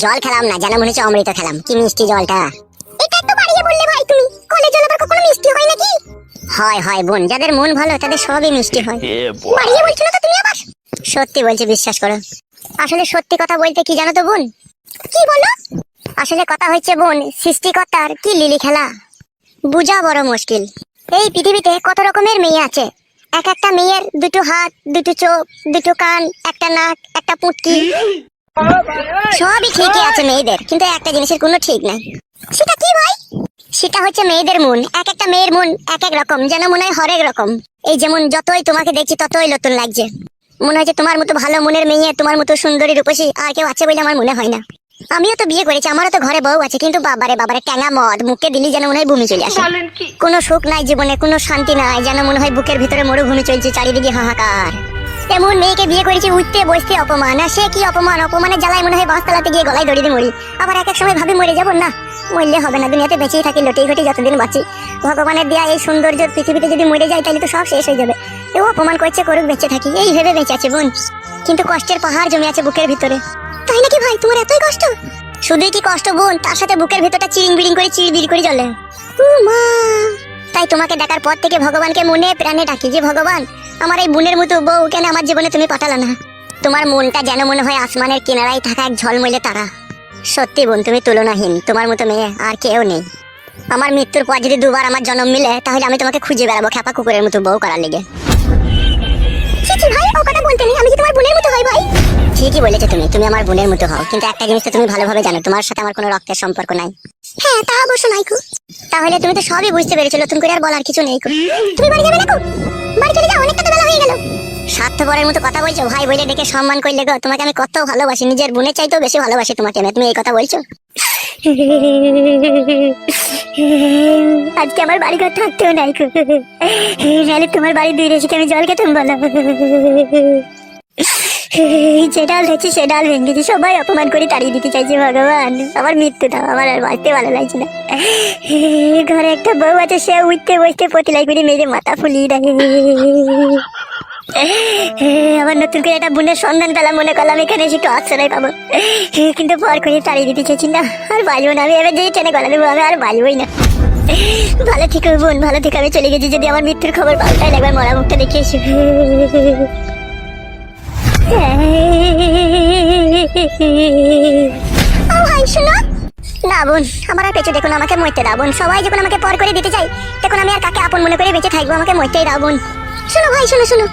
জল খেলাম না যেন মনে হচ্ছে অমৃত খেলাম। কি মিষ্টি জলটা। এটা একটু বাড়িয়ে বললে ভাই তুমি। কলের জল আবার কখনো মিষ্টি হয় নাকি? হয় হয় বোন যাদের মন ভালো তাদের সবই মিষ্টি হয়। বাড়িয়ে বলছো না তো তুমি আবার? সত্যি বলছি বিশ্বাস করো। আসলে সত্যি কথা বলতে কি জানো তো বোন? কি বলো? আসলে কথা হচ্ছে বোন সৃষ্টিকর্তার কি লিলি খেলা? বুঝা বড় মুশকিল। এই পৃথিবীতে কত রকমের মেয়ে আছে? এক একটা মেয়ের দুটো হাত দুটো চোখ দুটো কান একটা নাক একটা পুটকি। সবই ঠিকই আছে মেয়েদের কিন্তু একটা জিনিসের কোনো ঠিক নাই। সেটা কি ভাই? সেটা হচ্ছে মেয়েদের মন এক একটা মেয়ের মন এক এক রকম যেন মনে হয় হরেক রকম। এই যেমন যতই তোমাকে দেখছি ততই নতুন লাগছে। মনে হচ্ছে তোমার মতো ভালো মনের মেয়ে তোমার মতো সুন্দরী রূপসী আর কেউ আছে বলে আমার মনে হয় না। আমিও তো বিয়ে করেছি আমারও তো ঘরে বউ আছে কিন্তু বাবারে বাবারে ট্যাঙা মদ মুখে দিলি যেন মনে হয় ভূমি চলে আসে। কোনো সুখ নাই জীবনে কোনো শান্তি নাই যেন মনে হয় বুকের ভিতরে মরুভূমি চলছে চারিদিকে হাহাকার। এমন মেয়েকে বিয়ে করেছি, উঠতে বসতে অপমান। আর সে কি অপমান? অপমানের জ্বালায় মনে হয় বাসতলাতে গিয়ে গলায় দড়ি দিয়ে মরি। আবার এক এক সময় ভাবি মরে যাব না। মরলে হবে না, দুনিয়াতে বেঁচেই থাকি, লটেই ঘটি যতদিন বাঁচি। ভগবানের দেয়া এই সৌন্দর্য পৃথিবীতে যদি মরে যায় তাহলে তো সব শেষ হয়ে যাবে। এও অপমান করছে, করুক, বেঁচে থাকি। এই ভেবে বেঁচে আছে বোন। কিন্তু কষ্টের পাহাড় জমে আছে বুকের ভিতরে। তাই নাকি ভাই, তোমার এতই কষ্ট? শুধুই কি কষ্ট বোন? তার সাথে বুকের ভেতরটা চিড়িং বিড়িং করে চিড়বিড় করে জ্বলে। তাই তোমাকে দেখার পর থেকে ভগবানকে মনে প্রাণে ডাকি যে, ভগবান আমার এই বোনের মতো বউ কেন আমার জীবনে তুমি পাঠালা না? তোমার মনটা যেন মনে হয় আসমানের কিনারায় থাকা এক ঝলমলে তারা। সত্যি বোন, তুমি তুলনাহীন, তোমার মতো মেয়ে আর কেউ নেই। আমার মৃত্যুর পর যদি দুবার আমার জন্ম মিলে, তাহলে আমি তোমাকে খুঁজে বেড়াবো খেপা কুকুরের মতো বউ করার লেগে। ভাই নেই, আমি তোমার বোনের মতো ভাই? ঠিকই বলেছ তুমি তুমি আমার বোনের মতো হও, কিন্তু একটা জিনিস তো তুমি ভালোভাবে জানো, তোমার সাথে আমার কোনো রক্তের সম্পর্ক নাই। হ্যাঁ তা অবশ্য নাই কো তাহলে তুমি তো সবই বুঝতে পেরেছ, নতুন করে আর বলার কিছু নেই তুমি বাড়ি যাবে না কো বাড়ি চলে যাও, অনেকটা বেলা হয়ে গেল। স্বার্থপরের মতো কথা বলছো, ভাই বলে ডেকে সম্মান করলে গো, তোমাকে আমি কত ভালোবাসি, নিজের বোনের চাইতেও বেশি ভালোবাসি তোমাকে আমি। তুমি এই কথা বলছো? আজকে আমার বাড়ি ঘর থাকতেও নাই নাহলে তোমার বাড়ি দুই রেসিকে আমি জল খেতাম বলো। যে ডাল হচ্ছে সে ডাল ভেঙেছি সবাই অপমান করে তাড়িয়ে দিতে চাইছে ভগবান। আমার মৃত্যু দাও, আমার আর বাঁচতে ভালো লাগছে না। ঘরে একটা বউ আছে, সে উঠতে বসতে পতিলাই করে মেরে মাথা ফুলিয়ে দেয়। আমার নতুন করে একটা বোনের সন্ধান পেলাম, মনে করলাম এখানে এসে একটু আশ্রয় পাবো। কিন্তু পর করে তাড়িয়ে দিতে চাইছি না, আর বাঁচবো না। আমি এবার যেই ট্রেনে গলা দেবো আমি আর বাঁচবোই না। ভালো থেকে বোন, ভালো থেকে। আমি চলে গেছি, যদি আমার মৃত্যুর খবর পাল্টাই একবার মরা মুখটা দেখে এসে। বোন, আমার আর পেছু দেখুন আমাকে মরতে সবাই যখন আমাকে পর করে দিতে চাই তখন আমি আর কাকে আপন মনে করে বেঁচে থাকব? আমাকে মরতেই শোনো ভাই, শোনো শোনো।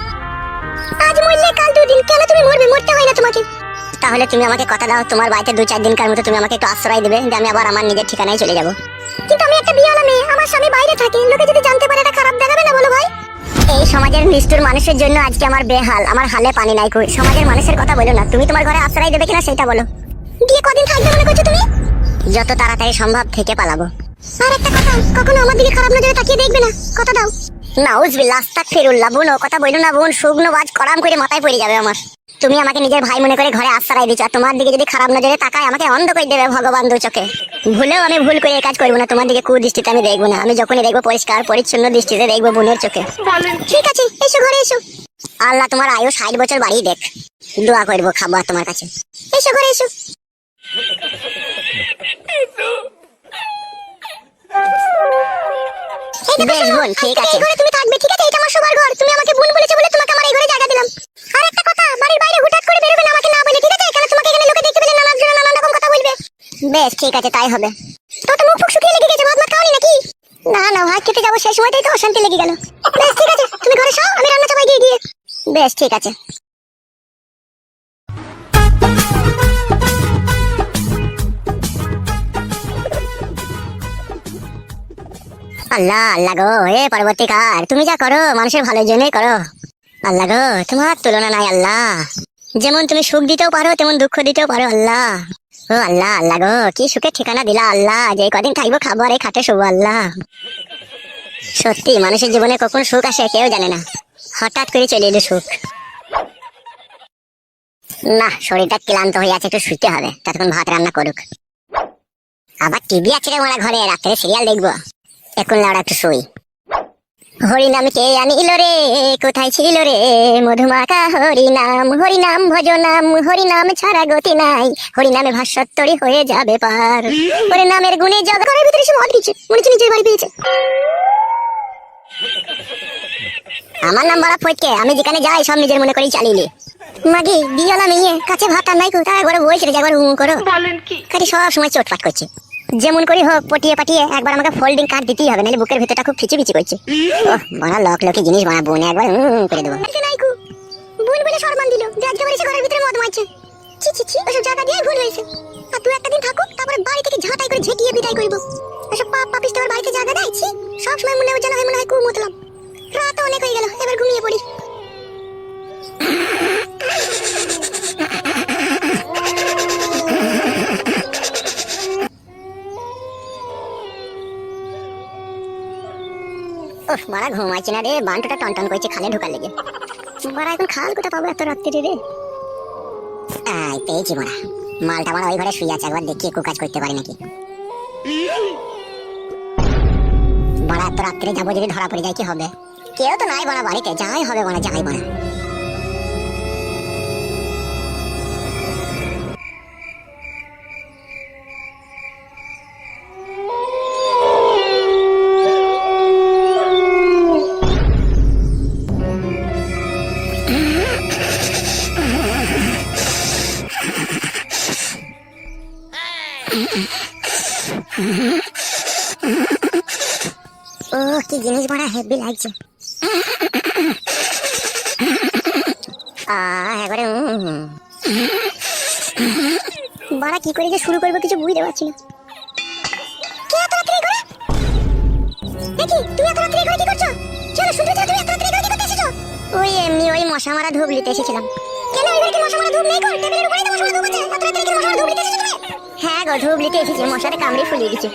আজ মরলে কাল দুদিন, কেন তুমি মরবে? মরতে হয় না তোমাকে। তাহলে তুমি আমাকে কথা দাও, তোমার বাড়িতে দু চার দিনকার মতো তুমি আমাকে একটু আশ্রয় দেবে, যে আমি আবার আমার নিজের ঠিকানায় চলে যাব। কিন্তু আমি একটা মেয়ে, আমার স্বামী বাইরে থাকে, লোকে নিষ্ঠুর মানুষের জন্য আজকে আমার বেহাল, আমার হালে পানি নাই কই? সমাজের মানুষের কথা বলো না। তুমি তোমার ঘরে আশ্রয় দেবে কিনা সেটা বলো। গিয়ে কদিন থাকবে মনে করছ তুমি? যত তাড়াতাড়ি সম্ভব থেকে পালাবো। আর একটা কথা, কখনো আমার দিকে খারাপ নজরে তাকিয়ে দেখবে না? কথা দাও। নাউজ বিল্লাহ ফিরুল্লাহ বোন কথা বলো না, বোন, শুকনো বাজ করাম করে মাথায় পড়ে যাবে আমার। তুমি আমাকে নিজের ভাই মনে করে ঘরে আশ্রয় দিচ্ছ আর তোমার দিকে যদি খারাপ নজরে তাকায় আমাকে অন্ধ করে দেবে ভগবান দু চোখে। ভুলেও আমি ভুল করে কাজ করব না তোমার দিকে কুদৃষ্টিতে আমি দেখব না আমি যখনই দেখব পরিষ্কার পরিচ্ছন্ন দৃষ্টিতে দেখব বোনের চোখে। ঠিক আছে এসো ঘরে এসো। আল্লাহ তোমার আয়ু ষাট বছর বাড়িয়ে দেখ। দোয়া করব খাব আর তোমার কাছে। এসো ঘরে এসো। বেশ বোন ঠিক আছে। ঘরে তুমি থাকবে ঠিক আছে? এটা আমার সবার ঘর তুমি আমাকে বোন বলেছ বলে বেশ, ঠিক আছে, তাই হবে। তো তো মুখ শুকিয়ে লেগে গেছে ভাত ভাত খাওনি নাকি? না না ভাত খেতে যাব সেই সময়টাই তো অশান্তি লেগে গেল। বেশ, ঠিক আছে, তুমি ঘরে সও আমি রান্না চাপাই দিয়ে গিয়ে বেশ, ঠিক আছে। আল্লাহ আল্লাহ গো, এ পরবর্তীকার, তুমি যা করো, মানুষের ভালোর জন্যই করো। আল্লাহ গো, তোমার তুলনা নাই, আল্লাহ। যেমন তুমি সুখ দিতেও পারো, তেমন দুঃখ দিতেও পারো, আল্লাহ। ও আল্লাহ আল্লাহ গো, কি সুখের ঠিকানা দিলা, আল্লাহ। যে কদিন থাকব খাব আর এই খাটে শুবো, আল্লাহ। সত্যি, মানুষের জীবনে কখন সুখ আসে কেউ জানে না। হঠাৎ করে চলে এলো সুখ। না, শরীরটা ক্লান্ত হয়ে আছে, একটু শুতে হবে। ততক্ষণ ভাত রান্না করুক। আবার টিভি আছে রে ঘরে, রাত্রে সিরিয়াল দেখব। এখন লাউড়া একটু শুই। হরিনাম কে আনিল রে? কোথায় ছিল রে? মধুমাকা হরিনাম হরিনাম ভজনাম হরিনাম ছাড়া গতি নাই। হরিনামে ভাস্বত্তরি হয়ে যাবে পার। হরিনামের গুণে জগ ঘরের ভিতরে সে মদ দিচ্ছে। মনে হচ্ছে নিজের বাড়ি পেয়েছে। আমার নাম বলা ফটকে। আমি যেখানে যাই সব নিজের মনে করেই চালিয়ে। মাগি বিয়ালা মেয়ে কাছে ভাতটা নাই কোথায়? একবার বলছিল যে একবার হুম করো। বলেন কি? কাটি সব সময় চোটপাট করছে। যেমন করি হোক, পটিয়ে পাটিয়ে একবার আমাকে ফোল্ডিং কার্ড দিতেই হবে, নাহলে বুকের ভিতরটা খুব ফিচি ফিচি করছে। ওহ, বড় লক লকি জিনিস বড়, বোন একবার হুম করে দেবো। বোন বলে সম্মান দিল যে আজকে ঘরের ভিতরে মদ মারছে। ছি ছি ছি, ওসব জায়গা দিয়ে ভুল হয়েছে। আর তুই একটা দিন থাকুক, তারপরে বাড়ি থেকে ঝাঁটাই করে ঝেঁটিয়ে বিদায় করব। ওহ মারা ঘুমাইছে না রে, বান্টুটা টনটন করছে খালে ঢোকার লেগে। মারা, এখন খাল কোথা পাবো এত রাত্রি রে? আই পেয়েছি মারা। মালটা মারা ওই ঘরে শুয়ে আছে, একবার দেখি কাজ করতে পারি নাকি? মারা, এত রাত্রে যাব যদি ধরা পড়ে যায়, কি হবে? কেউ তো নাই বড়া বাড়িতে, যাই হবে বড়া যাই বানা ও, কি জিনিস বড় হেভি লাগছে। একবারে। বাড়া, কি করে যে শুরু করব কিছু বুঝতে পারছি না। করে? করে করে ওই এমনি ওই মশা মারা ধূপ নিতে এসেছিলাম। কেন এবার কি মশা মারা নেই গো টেবিলের উপরেই তো মশা মারা ধূপ আছে। এত রাত্রে কি মশা মারা ধূপ নিতে এসেছ তুমি? হ্যাঁ গো ধুবলিতে এসেছি মশারে কামড়ে ফুলিয়ে দিচ্ছে।